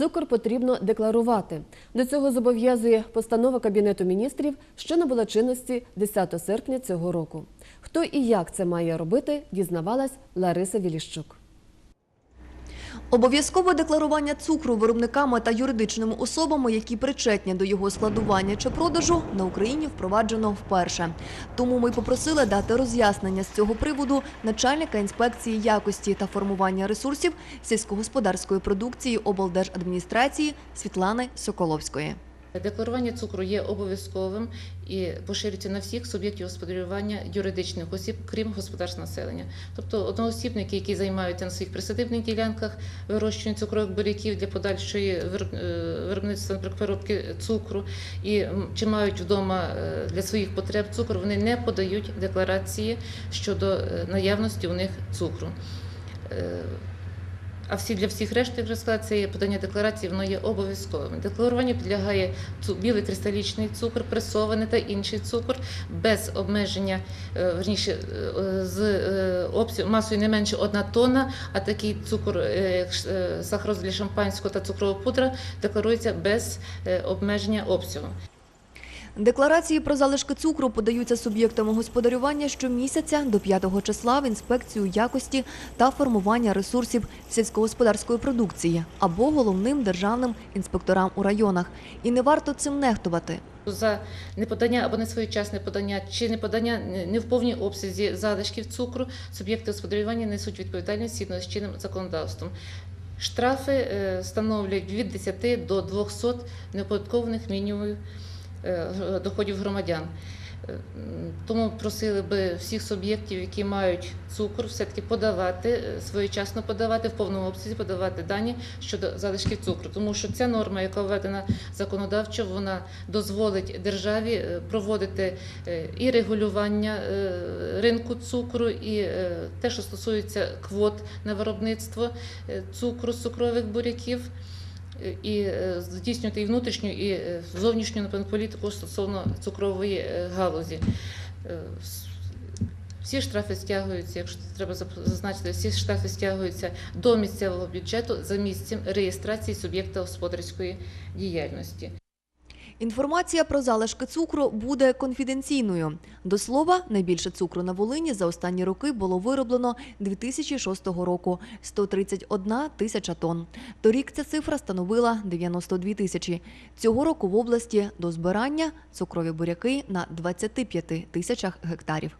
Цукор потрібно декларувати. До цього зобов'язує постанова Кабінету міністрів, що набула чинності 10 серпня цього року. Хто і як це має робити, дізнавалась Лариса Віліщук. Обов'язкове декларування цукру виробниками та юридичними особами, які причетні до його складування чи продажу, на Україні впроваджено вперше. Тому ми попросили дати роз'яснення з цього приводу начальника інспекції якості та формування ресурсів сільськогосподарської продукції облдержадміністрації Світлани Соколовської. Декларування цукру є обов'язковим і поширюється на всіх суб'єктів господарювання юридичних осіб, крім господарств населення. Тобто одноосібники, які займаються на своїх присадибних ділянках вирощуванням цукрових буряків для подальшої е, виробництва переробки цукру, і чи мають вдома е, для своїх потреб цукор, вони не подають декларації щодо е, наявності у них цукру. А всі для всіх решти, як вже сказала, це є подання декларації, воно є обов'язковим. Декларуванню підлягає білий кристалічний цукор, пресований та інший цукор без обмеження, е, верніше, е, з е, обсяг, масою не менше 1 тонна, а такий цукор, е, як ш- е, сахароз для шампанського та цукрова пудра декларується без обмеження обсягу. Декларації про залишки цукру подаються суб'єктами господарювання щомісяця до 5 числа в інспекцію якості та формування ресурсів сільськогосподарської продукції або головним державним інспекторам у районах. І не варто цим нехтувати. За неподання або несвоєчасне подання чи неподання не- в повній обсязі залишків цукру суб'єкти господарювання несуть відповідальність згідно з чинним законодавством. Штрафи е, становлять від 10 до 200 неоподаткованих мінімумів доходів громадян. Е, Тому просили би всіх суб'єктів, які мають цукор, все-таки подавати, е, своєчасно подавати, в повному обсязі подавати дані щодо залишків цукру. Тому що ця норма, яка введена законодавчо, вона дозволить державі е, проводити е, і регулювання е, ринку цукру, і е, те, що стосується квот на виробництво е, цукру, з цукрових буряків. І е, здійснювати і внутрішню, і е, зовнішню напевно, політику стосовно цукрової е, галузі. Всі штрафи стягуються, якщо це треба зазначити, всі штрафи стягуються до місцевого бюджету за місцем реєстрації суб'єкта господарської діяльності. Інформація про залишки цукру буде конфіденційною. До слова, найбільше цукру на Волині за останні роки було вироблено 2006 року – 131 тисяча тонн. Торік ця цифра становила 92 тисячі. Цього року в області до збирання цукрові буряки на 25 тисячах гектарів.